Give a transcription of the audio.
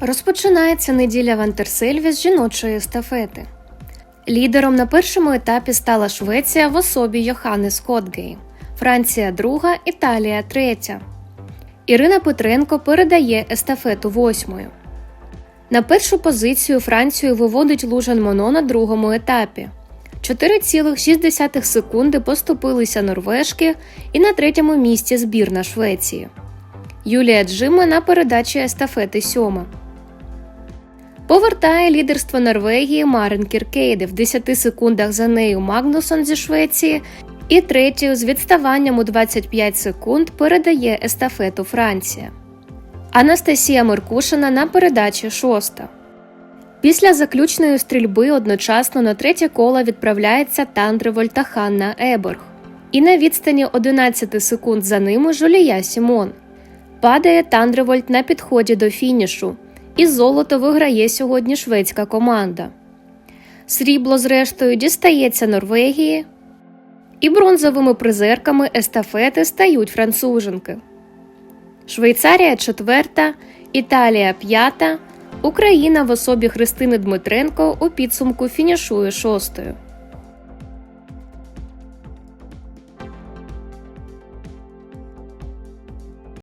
Розпочинається неділя в Антерсельві з жіночої естафети. Лідером на першому етапі стала Швеція в особі Йохани Скотгей, Франція друга, Італія третя. Ірина Петренко передає естафету восьмою. На першу позицію Францію виводить Лужан Моно на другому етапі. 4,6 секунди поступилися норвежки і на третьому місці збірна Швеції. Юлія Джима на передачі естафети сьома. Повертає лідерство Норвегії Марин Кіркейде в 10 секундах за нею Магнусон зі Швеції. І третю з відставанням у 25 секунд передає естафету Франція. Анастасія Меркушина на передачі шоста. Після заключної стрільби одночасно на третє коло відправляється Тандреволь та Ханна Еборг. І на відстані 11 секунд за ними Жулія Сімон. Падає Тандревольт на підході до фінішу, і золото виграє сьогодні шведська команда. Срібло, зрештою, дістається Норвегії, і бронзовими призерками естафети стають француженки. Швейцарія четверта, Італія п'ята, Україна в особі Христини Дмитренко у підсумку фінішує шостою.